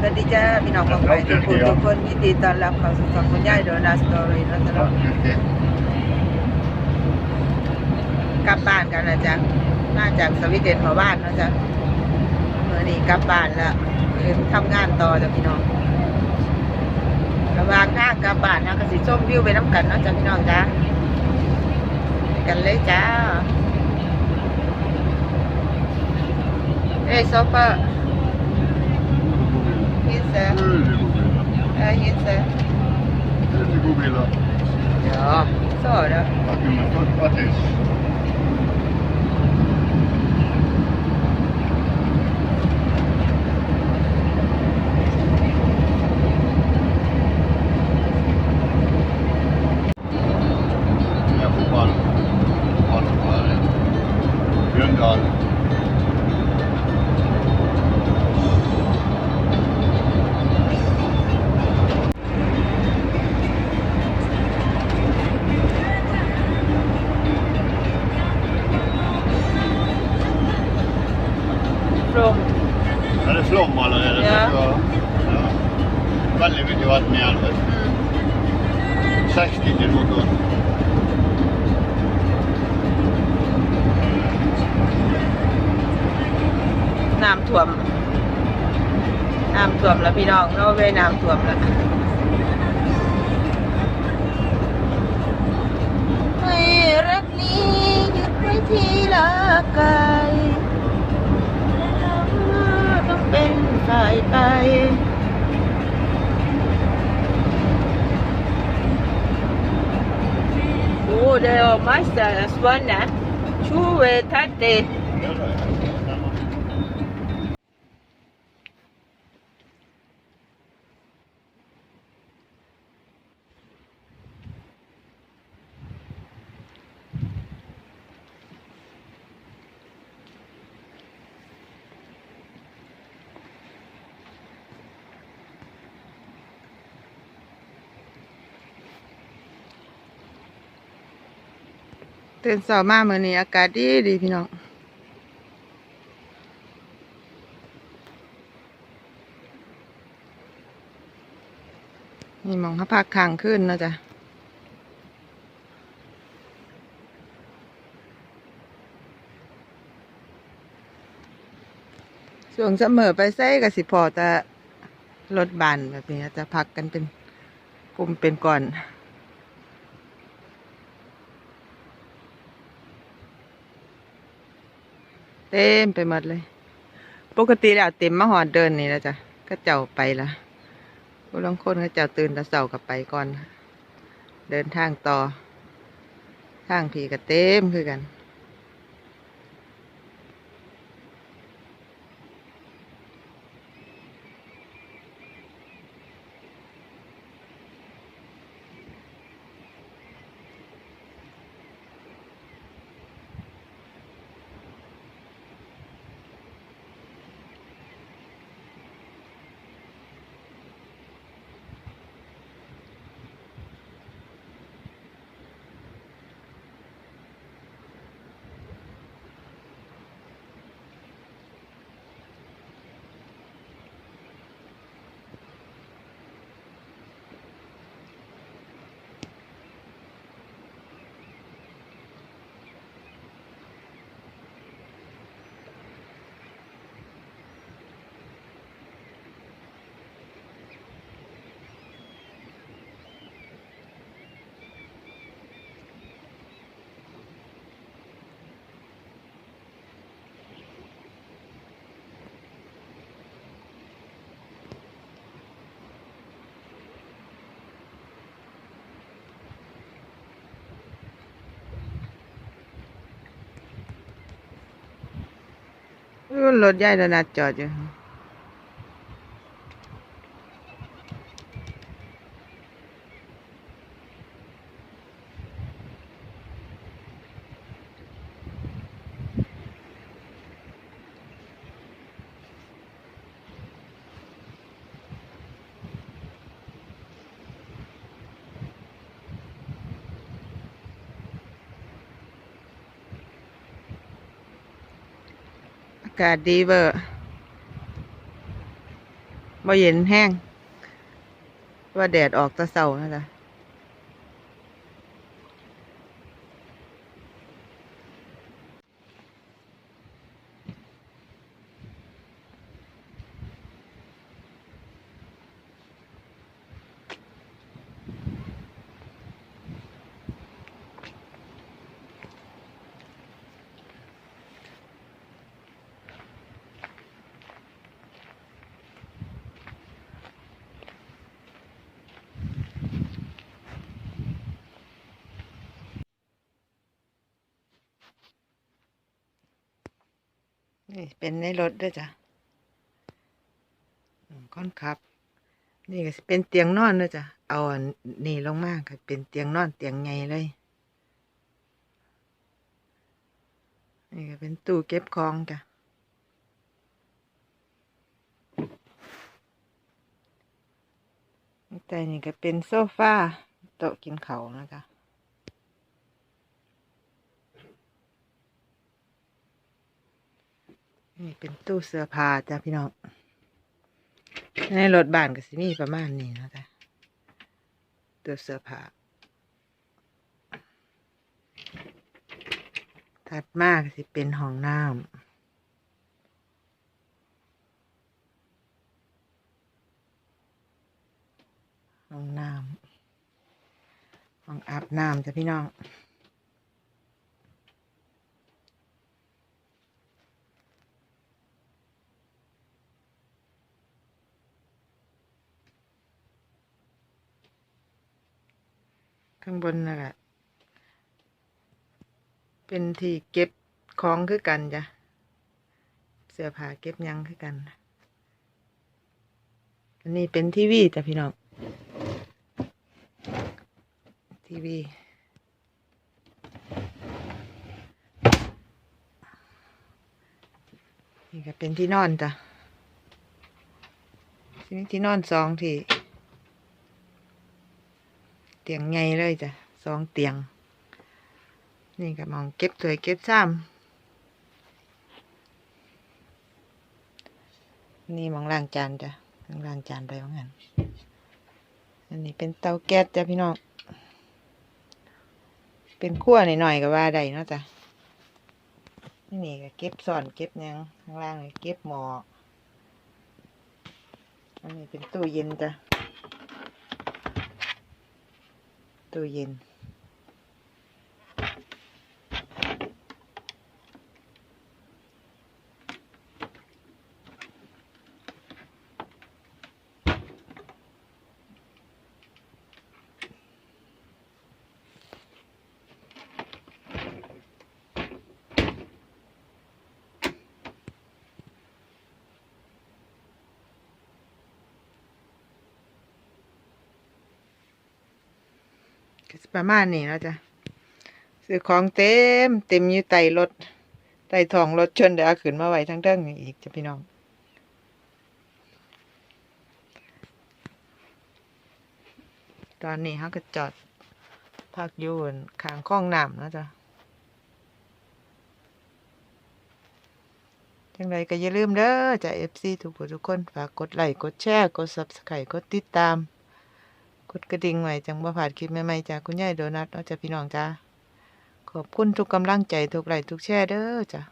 สวัสดีจ้าพี่น้องของไปทุกคนทุกคนยินดีต้อนรับเข้าสู่ช่องคุณยายโดนาสตอรี่นะจ๊ะกลับบ้านกันนะจ๊ะมาจากสวีเดนมาบ้านนะจ๊ะเมื่อนี้กลับบ้านแล้วเริ่มทำงานต่อจ้ะพี่น้องระหว่างทางกลับบ้านนะก็สิชมวิวไปน้ำกันเนาะจ้ะพี่น้องจ้าไปกันเลยจ้าเอ้ยโซเปอร์ยินเสียงเอ้ย ยินเสียง Bobiler. Ja, så är det. Att du Veldig mye vann i elven. 60 til motoren. น้ำท่วมน้ำท่วมแล้วพี่น้องโนเวย์น้ำท่วมแล้วให้รักนี้ยึดไว้ที่ละกา อ้เดี๋ยวมาสเตอร์สวันนะชูเวทัดเต Ja, det är det. Stämmer. ตื่นเช้ามาเมื่อนี้อากาศดีดีพี่น้องมีหมองเขาพักค้างขึ้นนะจ๊ะช่วงเสมอไปใส่กับสิพอแต่รถบันแบบนี้จะพักกันเป็นกลุ่มเป็นก่อน เต็มไปหมดเลย ปกติแล้วเต็มมาหอดเดินนี่แล้วจ้ะก็เจ้าไปละผู้ลองคนก็เจ้าตื่นแต่เสากับไปก่อน เดินทางต่อ ทางผีก็เต็มคือกัน รถใหญ่ระนาดจอดอยู่ากาศดีเวอร์บ่เย็นแห้ง ว่าแดดออกตะเสานะจ๊ะ นี่เป็นในรถด้วยจ้ะค่อนครับ นี่ก็เป็นเตียงนอนด้วยจ้ะเอานนี่ลงมาก็เป็นเตียงนอนเตียงไงเลย นี่ก็เป็นตู้เก็บของจ้ะแต่นี่ก็เป็นโซฟาโต๊ะกินเขานะคะ นี่เป็นตู้เสื้อผ้าจ้ะพี่น้องในรถบ้านก็สิมีประมาณนี้นะจ๊ะตู้เสื้อผ้าถัดมากสิเป็นห้องน้ำห้องน้ำห้องอาบน้ำจ้ะพี่น้อง ข้างบนนั่นแหละเป็นที่เก็บของคือกันจ้ะ เสื้อผ้าเก็บยังคือกัน อันนี้เป็นทีวีจ้ะพี่น้อง ทีวี นี่ก็เป็นที่นอนจ้ะที่นี่ที่นอนสองที่ ตียงไงเลยจ้ะสองเตียง นี่ก็มองเก็บถวยเก็บซ้ำนี่มองล้างจานจ้ะมองล้างจานไปว่างั้นอันนี้เป็นเตาแก๊สจ้ะพี่น้องเป็นขั้วหน่อยๆก็ว่าได้เนาะจ้ะนี่นี่ก็เก็บซ่อนเก็บยังข้างล่างนี่เก็บหมออันนี้เป็นตู้เย็นจ้ะ ตู้เย็น ก็สิ ประมาณนี้แล้วจ้ะซื้อของเต็ม เต็มอยู่ไตรถไตทองรถชนเดี๋ยวขึ้นมาไว้ทั้งเทิงนี่อีกจ้ะพี่น้องตอนนี้เขาก็จอดพักยู่ข้างคลองน้ำนะจ๊ะจังไรก็อย่าลืมเด้อจ้ะ FC ทุกผู้ทุกคน ฝากกดไลค์กดแชร์ กด Subscribe กดติดตาม กดกระดิ่งไว้จังบ่ผ่าดคลิปใหม่ๆจากคุณยายโดนัทเนาะจ้ะพี่น้องจ้าขอบคุณทุกกำลังใจทุกไลค์ทุกแชร์เด้อจ้ะ